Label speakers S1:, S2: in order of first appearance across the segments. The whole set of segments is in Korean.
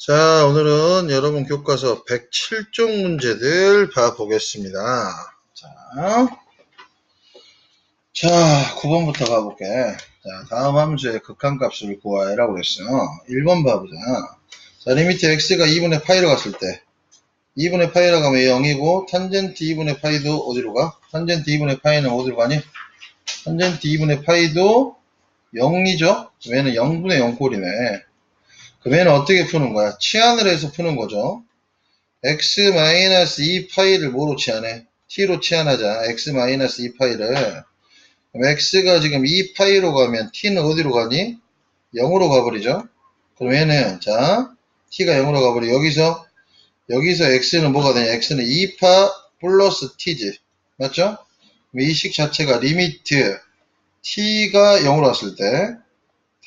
S1: 자, 오늘은 여러분 교과서 107종 문제들 봐보겠습니다. 자, 자, 9번부터 가볼게. 자, 다음 함수의 극한값을 구하라고 그랬어요. 1번 봐보자. 자, 리미트 x가 2분의 파이로 갔을 때 2분의 파이로 가면 0이고 탄젠트 2분의 파이도 어디로 가? 탄젠트 2분의 파이는 어디로 가니? 탄젠트 2분의 파이도 0이죠? 얘는 0분의 0꼴이네. 그럼 얘는 어떻게 푸는 거야? 치환을 해서 푸는 거죠. x-2파이를 뭐로 치환해? t로 치환하자. x-2파이를. 그럼 x가 지금 2파이로 가면 t는 어디로 가니? 0으로 가버리죠. 그럼 얘는 자 t가 0으로 가버리 여기서 여기서 x는 뭐가 되냐? x는 2파 플러스 t지. 맞죠? 이 식 자체가 리미트 t가 0으로 왔을 때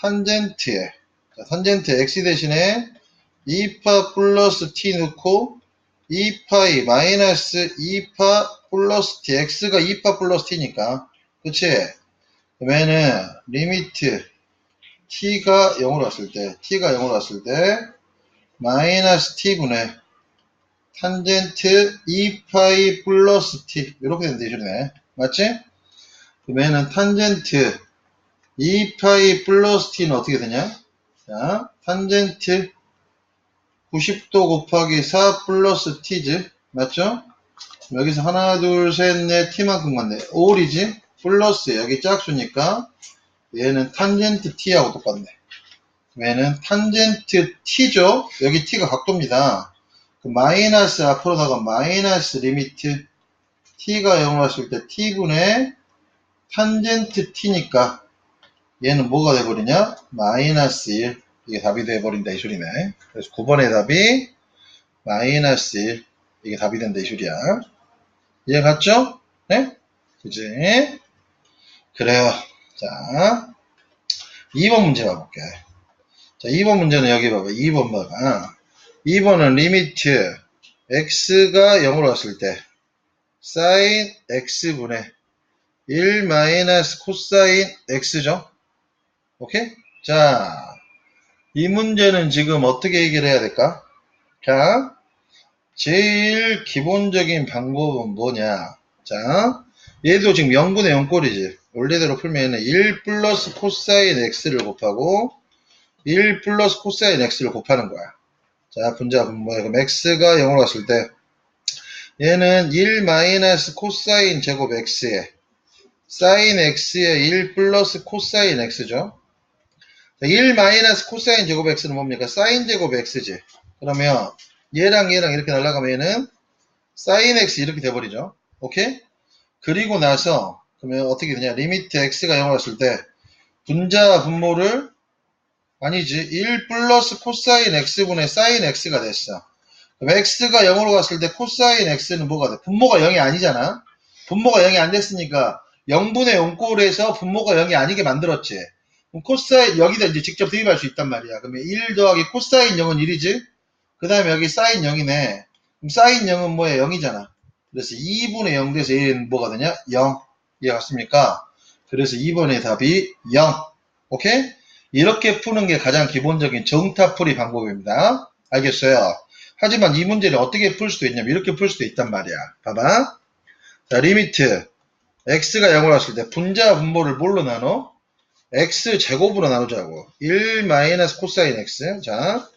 S1: 탄젠트에 자, 탄젠트 x 대신에 2파 플러스 t 넣고 2파이 마이너스 2파 플러스 t x가 2파 플러스 t니까 그치? 그러면은 리미트 t가 0으로 왔을 때 t가 0으로 왔을 때 마이너스 t분의 탄젠트 2파이 플러스 t 이렇게 소리네 맞지? 그러면은 탄젠트 2파이 플러스 t는 어떻게 되냐? 자, 탄젠트 90도 곱하기 4 플러스 t지. 맞죠? 여기서 하나, 둘, 셋, 넷, t만큼 간대. 5이지? 플러스 여기 짝수니까 얘는 탄젠트 t하고 똑같네. 얘는 탄젠트 t죠? 여기 t가 각도입니다. 그 마이너스 앞으로다가 마이너스 리미트 t가 0을 왔을 때 t분의 탄젠트 t니까 얘는 뭐가 돼버리냐? 마이너스 1. 이게 답이 돼버린다 이 소리네. 그래서 9번의 답이 마이너스 1. 이게 답이 된다 이 소리야. 이해 갔죠? 네? 그지? 그래요. 자, 2번 문제 봐볼게. 자, 2번 문제는 여기 봐봐. 2번 봐봐. 2번은 리미트 x가 0으로 왔을 때 사인 x분의 1 마이너스 코사인 x죠? 오케이? 자, 이 문제는 지금 어떻게 해결해야 될까? 자, 제일 기본적인 방법은 뭐냐? 자, 얘도 지금 0분의 0꼴이지. 원래대로 풀면 1 플러스 코사인 x를 곱하고 1 플러스 코사인 x를 곱하는 거야. 자, 분자 분모에 그럼 x가 0으로 갔을 때 얘는 1 마이너스 코사인 제곱 x에 사인 x에 1 플러스 코사인 x죠. 1 마이너스 코사인 제곱 x는 뭡니까? 사인 제곱 x지. 그러면 얘랑 얘랑 이렇게 날아가면 얘는 사인 x 이렇게 돼버리죠. 오케이? 그리고 나서 그러면 어떻게 되냐? 리미트 x가 0을 왔을 때 분자 분모를 아니지 1 플러스 코사인 x분의 사인 x가 됐어. 그럼 x가 0으로 갔을 때 코사인 x는 뭐가 돼? 분모가 0이 아니잖아. 분모가 0이 안 됐으니까 0분의 0꼴에서 분모가 0이 아니게 만들었지. 코사인 여기다 이제 직접 대입할 수 있단 말이야. 그러면 1 더하기 코사인 0은 1이지. 그 다음에 여기 사인 0이네. 그럼 사인 0은 뭐예요? 0이잖아. 그래서 2분의 0 돼서 1은 뭐가 되냐? 0. 이해갔습니까? 그래서 2번의 답이 0. 오케이? 이렇게 푸는 게 가장 기본적인 정타풀이 방법입니다. 알겠어요? 하지만 이 문제를 어떻게 풀 수도 있냐면 이렇게 풀 수도 있단 말이야. 봐봐. 자, 리미트 x가 0으로 왔을 때 분자 분모를 뭘로 나눠? X 제곱으로 나누자고. 1 마이너스 코사인 x. 자,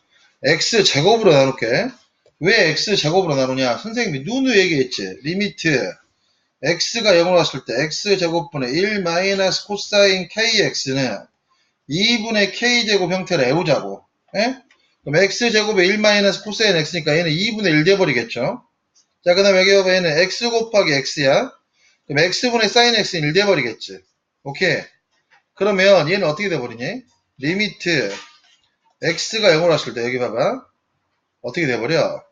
S1: x 제곱으로 나눌게. 왜 x 제곱으로 나누냐? 선생님이 누누 얘기했지. 리미트 x가 0으로 왔을 때 x 제곱분의 1 마이너스 코사인 kx는 2분의 k제곱 형태로 애우자고. 예? 그럼 x제곱에 1 마이너스 코사인 x니까 얘는 2분의 1 돼버리겠죠? 자, 그 다음에 여기 봐봐. 얘는 x 곱하기 x야. 그럼 x분의 사인 x는 1 돼버리겠지. 오케이. 그러면 얘는 어떻게 돼버리니? 리미트 x가 0으로 왔을 때 여기 봐봐. 어떻게 돼버려?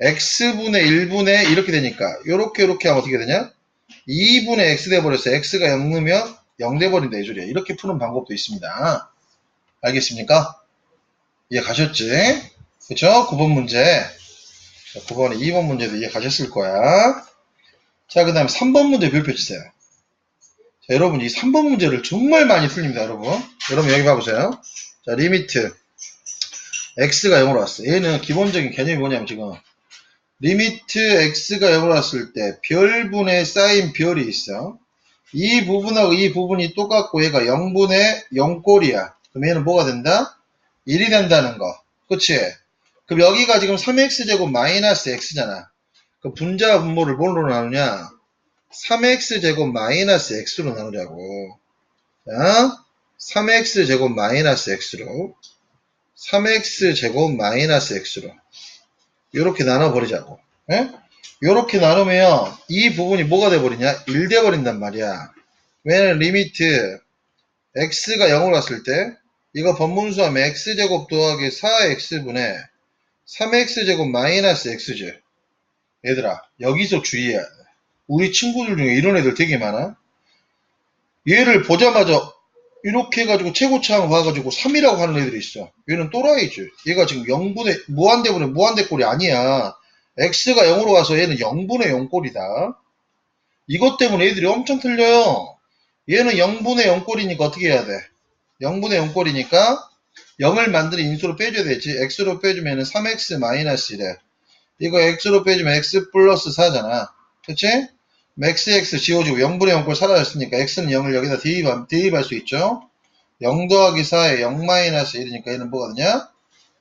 S1: x분의 1분의 이렇게 되니까 요렇게 요렇게 하면 어떻게 되냐? 2분의 x 돼버려서 x가 0 넣으면 0 돼버린다 이 소리야. 이렇게 푸는 방법도 있습니다. 알겠습니까? 이해 가셨지? 그쵸? 9번 문제. 자, 9번에 2번 문제도 이해 가셨을 거야. 자, 그 다음에 3번 문제 별표 주세요. 자, 여러분, 이 3번 문제를 정말 많이 틀립니다, 여러분. 여러분, 여기 봐보세요. 자, 리미트. x가 0으로 왔어. 얘는 기본적인 개념이 뭐냐면 지금 리미트 x가 0으로 왔을 때 별분의 사인 별이 있어. 이 부분하고 이 부분이 똑같고 얘가 0분의 0꼴이야. 그럼 얘는 뭐가 된다? 1이 된다는 거. 그치? 그럼 여기가 지금 3x제곱 마이너스 x잖아. 그 분자 분모를 뭘로 나누냐? 3x제곱 마이너스 x로 나누자고. 자, 3x제곱 마이너스 x로. 3x제곱 마이너스 x로. 이렇게 나눠버리자고. 예? 이렇게 나누면 이 부분이 뭐가 돼버리냐? 1 돼버린단 말이야. 왜냐면 리미트 x가 0으로 갔을 때 이거 번문수하면 x제곱 더하기 4x분의 3x제곱 마이너스 x죠. 얘들아 여기서 주의해야 돼. 우리 친구들 중에 이런 애들 되게 많아. 얘를 보자마자 이렇게 해가지고 최고차항 봐가지고 3이라고 하는 애들이 있어. 얘는 또라이지. 얘가 지금 0분의 무한대분의 무한대꼴이 아니야. x가 0으로 가서 얘는 0분의 0꼴이다. 이것 때문에 애들이 엄청 틀려요. 얘는 0분의 0꼴이니까 어떻게 해야 돼? 0분의 0꼴이니까 0을 만드는 인수로 빼줘야 되지. x로 빼주면 3x 마이너스 1에 이거 x로 빼주면 x 플러스 4잖아. 그치? X x 지워지고 0분의 0꼴 사라졌으니까 x는 0을 여기다 대입, 대입할 수 있죠. 0 더하기 4에 0 마이너스 1이니까 얘는 뭐가 되냐?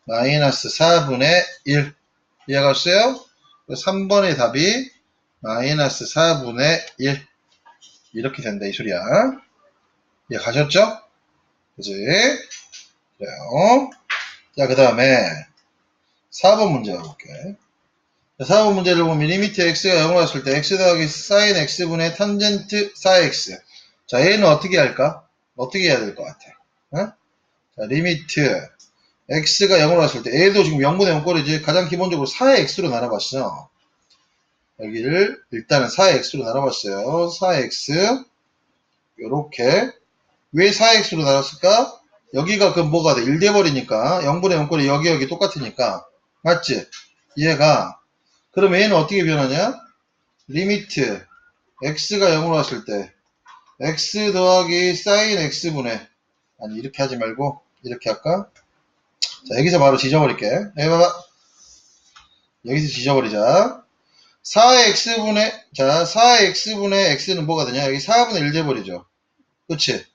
S1: 마이너스 4분의 1. 이해갔어요? 3번의 답이 마이너스 4분의 1. 이렇게 된다, 이 소리야. 이해 가셨죠? 그지? 그래요. 자, 그 다음에 4번 문제 가볼게. 4번 문제를 보면 리미트 x가 0으로 왔을 때 x 더하기 sin x분의 탄젠트 4x. 자, 얘는 어떻게 할까? 어떻게 해야 될 것 같아? 어? 자, 리미트 x가 0으로 왔을 때 얘도 지금 0분의 0 꼴이지 가장 기본적으로 4x로 나눠봤어. 여기를 일단은 4x로 나눠봤어요. 4x 요렇게 왜 4x로 나눴을까? 여기가 그 뭐가 돼? 1 돼버리니까 0분의 0꼴이 여기 여기 똑같으니까 맞지? 얘가 그러면 얘는 어떻게 변하냐? 리미트 x가 0으로 왔을 때 x 더하기 sin x분의 아니 이렇게 하지 말고 이렇게 할까? 자 여기서 바로 지져버릴게. 여기 봐봐. 여기서 지져버리자. 4x분의 자 4x분의 x는 뭐가 되냐? 여기 4분의 1 돼버리죠. 그치?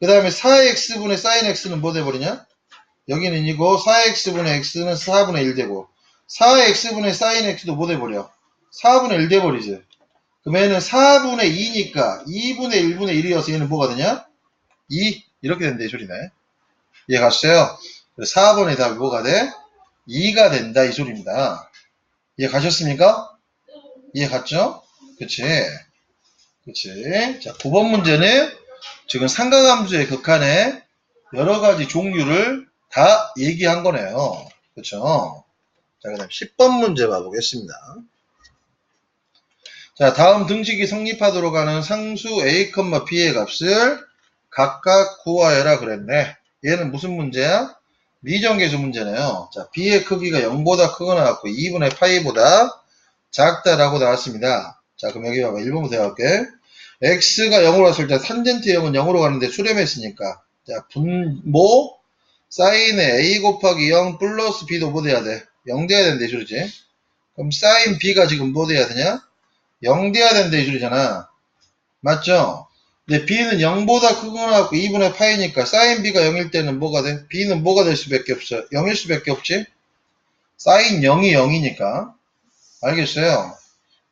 S1: 그 다음에 4x분의 sin x는 뭐 돼버리냐? 여기는 이고 4x분의 x는 4분의 1 되고 4x분의 sin x도 못 해버려. 4분의 1 돼버리지. 그러면 얘는 4분의 2니까 2분의 1분의 1이어서 얘는 뭐가 되냐? 2. 이렇게 된다, 이 소리네. 이해 갔어요? 4번의 답이 뭐가 돼? 2가 된다, 이 소리입니다. 이해 가셨습니까? 이해 갔죠? 그치? 그치? 자, 9번 문제는 지금 삼각함수의 극한의 여러 가지 종류를 다 얘기한 거네요. 그쵸? 자, 그 다음 10번 문제 봐보겠습니다. 자, 다음 등식이 성립하도록 하는 상수 a, b의 값을 각각 구하여라 그랬네. 얘는 무슨 문제야? 미정계수 문제네요. 자, b의 크기가 0보다 크거나 같고 2분의 파이보다 작다라고 나왔습니다. 자, 그럼 여기 봐봐. 1번부터 해볼게. x가 0으로 왔을 때 탄젠트 0은 0으로 가는데 수렴했으니까 자, 분모 사인의 a 곱하기 0 플러스 b도 뭐 돼야 돼? 0 돼야 된다 이 소리지. 그럼 사인 b가 지금 뭐 돼야 되냐? 0 돼야 된다 이 소리잖아. 맞죠? 근데 b는 0보다 크거나 같고 2분의 파이니까 사인 b가 0일 때는 뭐가 돼? b는 뭐가 될 수밖에 없어? 0일 수밖에 없지? 사인 0이 0이니까. 알겠어요?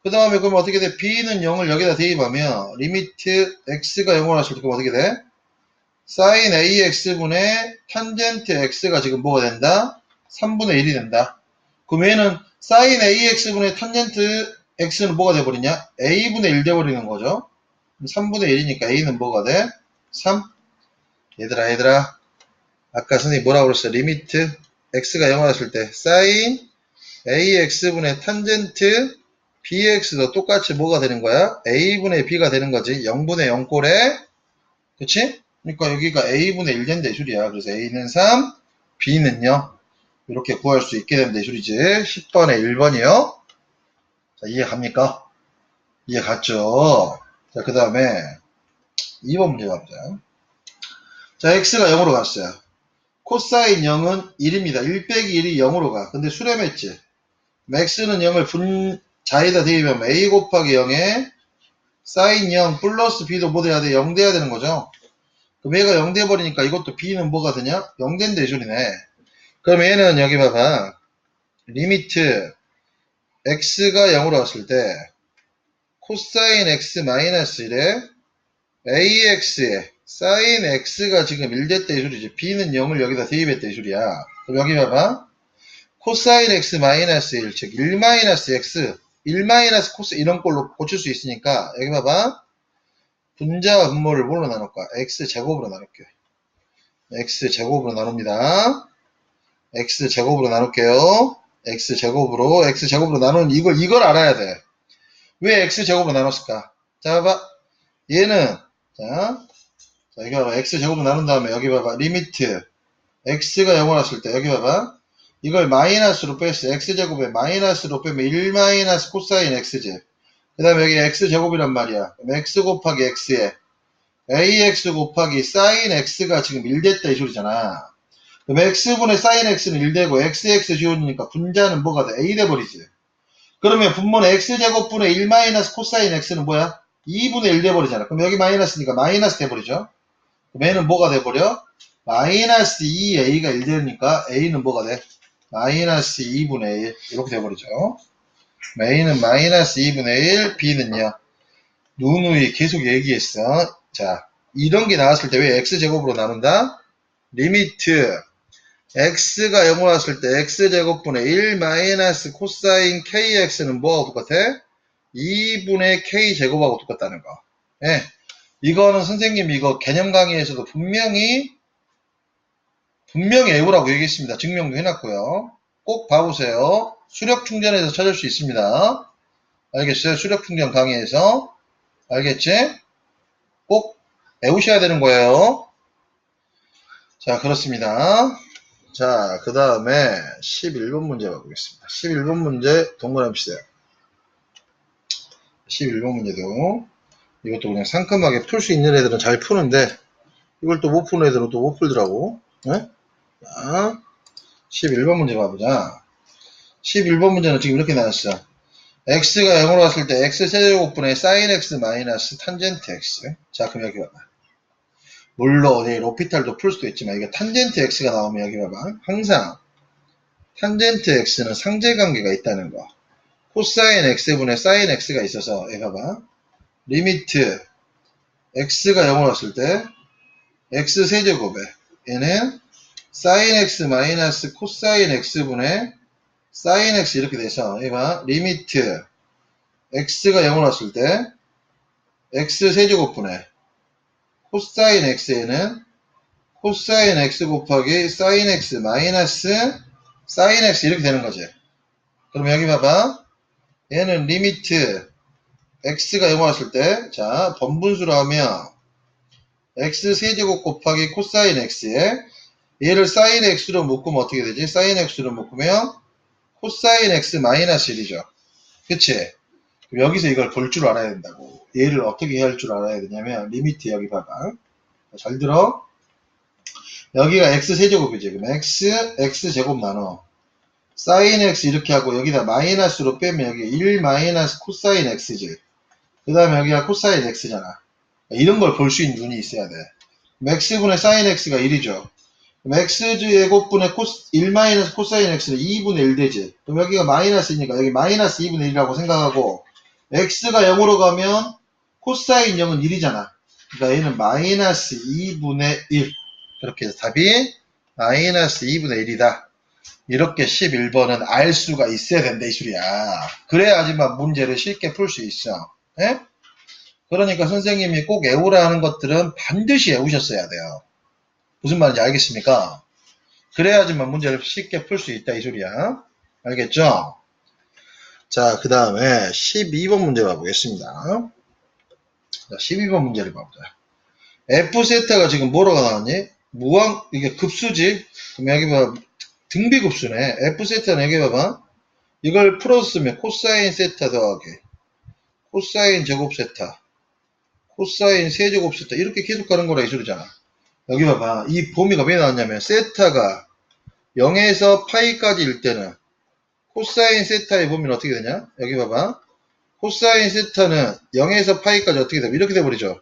S1: 그 다음에 그럼 어떻게 돼? b는 0을 여기다 대입하면 리미트 x가 0으로 왔을 때 그럼 어떻게 돼? 사인 ax분의 탄젠트 x가 지금 뭐가 된다? 3분의 1이 된다. 그럼 얘는 사인 ax분의 탄젠트 x는 뭐가 돼버리냐? a분의 1 돼버리는 거죠. 3분의 1이니까 a는 뭐가 돼? 3. 얘들아 얘들아 아까 선생님 뭐라고 그랬어? 리미트 x가 0을 했을 때 사인 ax분의 탄젠트 bx도 똑같이 뭐가 되는 거야? a분의 b가 되는 거지. 0분의 0꼴에 그치? 그러니까 여기가 a분의 1 된다 이 소리야. 그래서 a는 3, b는요. 이렇게 구할 수 있게 된다 이 소리지. 10번에 1번이요. 자, 이해 갑니까? 이해 갔죠? 자, 그 다음에 2번 문제 가보자. 자, x가 0으로 갔어요. 코사인 0은 1입니다. 1 빼기 1이 0으로 가. 근데 수렴했지. 맥스는 0을 분자에다 대입하면 a 곱하기 0에 사인 0 플러스 b도 뭐 돼야 돼? 0 돼야 되는 거죠. 그럼 얘가 0 돼버리니까 이것도 b는 뭐가 되냐? 0 된다 이 소리네. 그럼 얘는 여기 봐봐. 리미트 x가 0으로 왔을 때 코사인 x 마이너스 1에 ax에 사인 x가 지금 1됐다 이 소리지. b는 0을 여기다 대입했다 이 소리야. 그럼 여기 봐봐. 코사인 x 마이너스 1, 즉 1 마이너스 x, 1 마이너스 코스 이런 걸로 고칠 수 있으니까 여기 봐봐. 분자와 분모를 뭘로 나눌까? x 제곱으로 나눌게. x 제곱으로 나눕니다. X 제곱으로 나눌게요. x 제곱으로 x 제곱으로 나누는 이걸 이걸 알아야 돼. 왜 x 제곱으로 나눴을까? 자 봐봐. 얘는 자, 자 여기 봐봐. x 제곱으로 나눈 다음에 여기 봐봐. 리미트 x가 0을 왔을 때 여기 봐봐. 이걸 마이너스로 뺐어. x제곱에 마이너스로 빼면 1 마이너스 코사인 x제. 그 다음에 여기 x제곱이란 말이야. x 곱하기 x에 ax 곱하기 사인 x가 지금 1 됐다 이 소리잖아. X분의 사인 x는 1되고 xx 지워지니까 분자는 뭐가 돼? a 돼버리지. 그러면 분모는 x제곱분의 1 마이너스 코사인 x는 뭐야? 2분의 1 돼버리잖아. 그럼 여기 마이너스니까 마이너스 돼버리죠. 그럼 얘는 뭐가 돼버려? 마이너스 2a가 1 되니까 a는 뭐가 돼? 마이너스 2분의 1 이렇게 돼버리죠. a는 마이너스 2분의 1, b는요. 누누이 계속 얘기했어. 자, 이런 게 나왔을 때 왜 x제곱으로 나눈다? 리미트 x가 0으로 왔을 때 x제곱분의 1 마이너스 코사인 kx는 뭐하고 똑같아? 2분의 k제곱하고 똑같다는 거. 예. 이거는 선생님 이거 개념 강의에서도 분명히 분명히 외우라고 얘기했습니다. 증명도 해놨고요. 꼭 봐보세요. 수력 충전에서 찾을 수 있습니다. 알겠어요? 수력 충전 강의에서 알겠지? 꼭 외우셔야 되는 거예요. 자, 그렇습니다. 자, 그 다음에 11번 문제 봐보겠습니다. 11번 문제 동그라미 치세요. 11번 문제도 이것도 그냥 상큼하게 풀 수 있는 애들은 잘 푸는데 이걸 또 못 푸는 애들은 또 못 풀더라고. 네? 자, 11번 문제 봐보자. 11번 문제는 지금 이렇게 나왔어. x가 0으로 왔을 때 x 세제곱분의 sin x 마이너스 탄젠트 x. 자, 그럼 여기 봐봐. 물론 이 로피탈도 풀 수도 있지만 이게 탄젠트 x가 나오면 여기 봐봐. 항상 탄젠트 x는 상제관계가 있다는 거. 코사인 x분의 sin x가 있어서 여기 봐봐. 리미트 x가 0으로 왔을 때 x 세제곱에 얘는 sin x 마이너스 코사인 x분의 sin x 이렇게 돼서 이봐 리미트 x가 0으로 왔을 때 x 세제곱분의 코사인 x에는 코사인 x 곱하기 sin x 마이너스 sin x 이렇게 되는 거지. 그럼 여기 봐봐. 얘는 리미트 x가 0 왔을 때, 자, 번분수로 하면 x 세제곱 곱하기 코사인 x에 얘를 sin x로 묶으면 어떻게 되지? sin x로 묶으면 코사인 x 마이너스 1이죠. 그치? 여기서 이걸 볼 줄 알아야 된다고. 얘를 어떻게 해야 할 줄 알아야 되냐면, 리미트 여기 봐봐. 잘 들어. 여기가 x 세제곱이지. 그럼 x, x 제곱 나눠. sin x 이렇게 하고 여기다 마이너스로 빼면 여기 1 마이너스 코사인 x지. 그 다음에 여기가 코사인 x잖아. 이런 걸 볼 수 있는 눈이 있어야 돼. x분의 sin x가 1이죠. 그럼 x제곱분의 코스, 1 마이너스 코사인 x는 2분의 1 되지. 그럼 여기가 마이너스니까 여기 마이너스 2분의 1이라고 생각하고 x가 0으로 가면 코사인 0은 1이잖아. 그러니까 얘는 마이너스 2분의 1. 그렇게 해서 답이 마이너스 2분의 1이다. 이렇게 11번은 알 수가 있어야 된다 이 소리야. 그래야지만 문제를 쉽게 풀 수 있어. 예? 그러니까 선생님이 꼭 외우라 하는 것들은 반드시 외우셨어야 돼요. 무슨 말인지 알겠습니까? 그래야지만 문제를 쉽게 풀 수 있다 이 소리야. 알겠죠? 자, 그 다음에 12번 문제 봐보겠습니다. 자, 12번 문제를 봐보자. F 세타가 지금 뭐라고 나왔니? 무한, 이게 급수지? 그럼 여기 봐, 등비급수네. F 세타는 여기 봐봐. 이걸 풀었으면 코사인 세타 더하기 코사인 제곱 세타 코사인 세제곱 세타 이렇게 계속 가는 거라 이 소리잖아. 여기 봐봐. 이 범위가 왜 나왔냐면, 세타가 0에서 파이까지일 때는, 코사인 세타의 범위는 어떻게 되냐? 여기 봐봐. 코사인 세타는 0에서 파이까지 어떻게 돼? 이렇게 돼버리죠.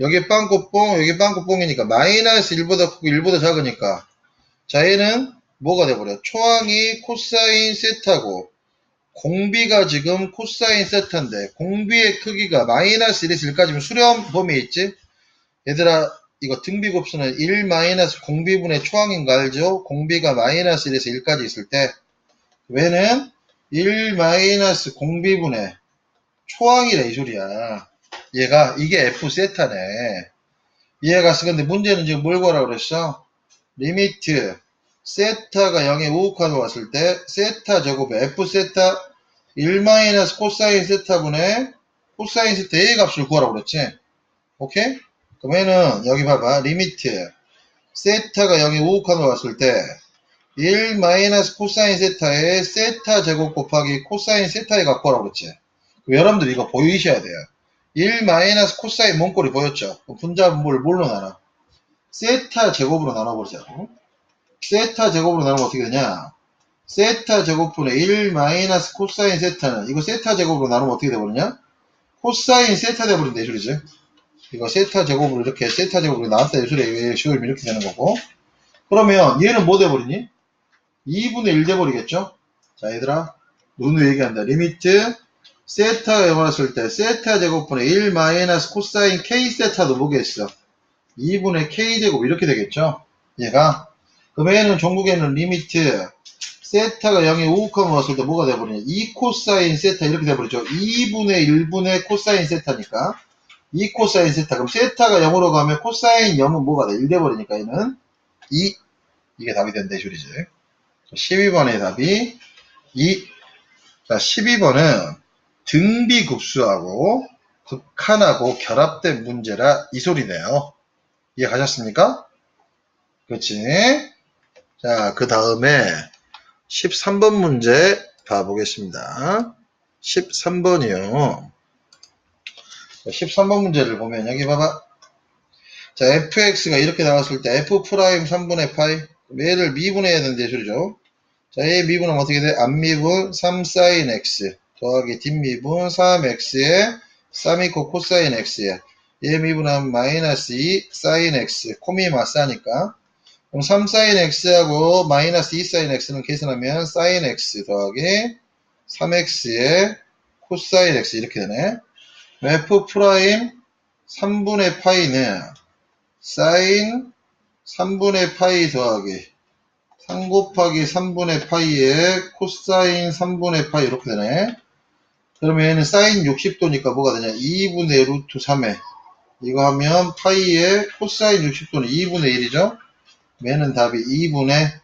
S1: 여기 빵꾸뽕, 여기 빵꾸뽕이니까, 마이너스 1보다 크고 1보다 작으니까, 자, 얘는 뭐가 돼버려? 초항이 코사인 세타고, 공비가 지금 코사인 세타인데, 공비의 크기가 마이너스 1에서 1까지면 수렴 범위에 있지? 얘들아, 이거 등비곱수는 1 마이너스 공비분의 초항인 거 알죠? 공비가 마이너스 1에서 1까지 있을 때, 왜는 1 마이너스 공비분의 초항이래, 이 소리야. 얘가, 이게 F 세타네. 이해가 갔어. 근데 문제는 지금 뭘 구하라고 그랬어? 리미트, 세타가 0에 우극한으로 왔을 때, 세타 제곱에 F 세타 1 마이너스 코사인 세타분의 코사인 세타 A 값을 구하라고 그랬지? 오케이? 그러면은, 여기 봐봐. 리미트, 세타가 0에 우극한으로 왔을 때, 1 마이너스 코사인 세타의 세타 제곱 곱하기 코사인 세타의 값 구하라고 그랬지? 여러분들 이거 보이셔야 돼요. 1 마이너스 코사인 문꼴이 보였죠? 분자분모를 뭘로 나눠? 세타 제곱으로 나눠보자고. 세타 제곱으로 나누면 어떻게 되냐? 세타 제곱분의 1 마이너스 코사인 세타는 이거 세타 제곱으로 나누면 어떻게 돼버리냐? 코사인 세타 돼버린다 이 소리지. 이거 세타 제곱으로 이렇게 세타 제곱으로 나왔다 이 소리에 식으면 이렇게 되는 거고. 그러면 얘는 뭐 돼버리니? 2분의 1 돼버리겠죠? 자 얘들아 눈으로 얘기한다. 리미트 세타가 0 왔을 때 세타 제곱분의 1 마이너스 코사인 k 세타도 뭐겠어? 2분의 k 제곱 이렇게 되겠죠? 얘가 그럼 얘는 종국에는 리미트 세타가 0에 우극하면 왔을 때 뭐가 돼버리냐 2 코사인 세타 이렇게 돼버리죠 2분의 1분의 코사인 세타니까 2 코사인 세타 그럼 세타가 0으로 가면 코사인 0은 뭐가 돼? 1 돼버리니까 얘는 2 이게 답이 이 소리지 12번의 답이 2 자, 12번은 등비급수하고 극한하고 결합된 문제라 이 소리네요. 이해 가셨습니까? 그렇지? 자, 그 다음에 13번 문제 봐보겠습니다. 13번이요. 13번 문제를 보면 여기 봐봐. 자, fx가 이렇게 나왔을 때 f 프라임 3분의 파이 얘를 미분해야 되는데 소리죠. 자, 얘 미분하면 어떻게 돼? 앞미분 3sin x 더하기 뒷미분 3x에 3이고 코사인 x에 얘 미분하면 마이너스 2 sin x. 콤이 마사니까. 그럼 3sin x하고 마이너스 2 sin x는 계산하면 sin x 더하기 3x에 코사인 x 이렇게 되네. F 프라임 3분의 파이는 sin 3분의 파이 더하기 3 곱하기 3분의 파이에 코사인 3분의 파이 이렇게 되네. 그러면 얘는 사인 60도니까 뭐가 되냐? 2분의 루트 3에 이거 하면 파이에 코사인 60도는 2분의 1이죠? 얘는 답이 2분의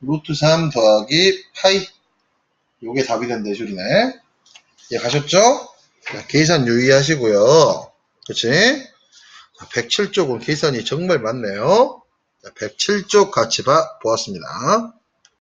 S1: 루트 3 더하기 파이 요게 답이 이 소리네. 예, 가셨죠? 자, 계산 유의하시고요. 그치? 107쪽은 계산이 정말 많네요. 107쪽 같이 봐 보았습니다.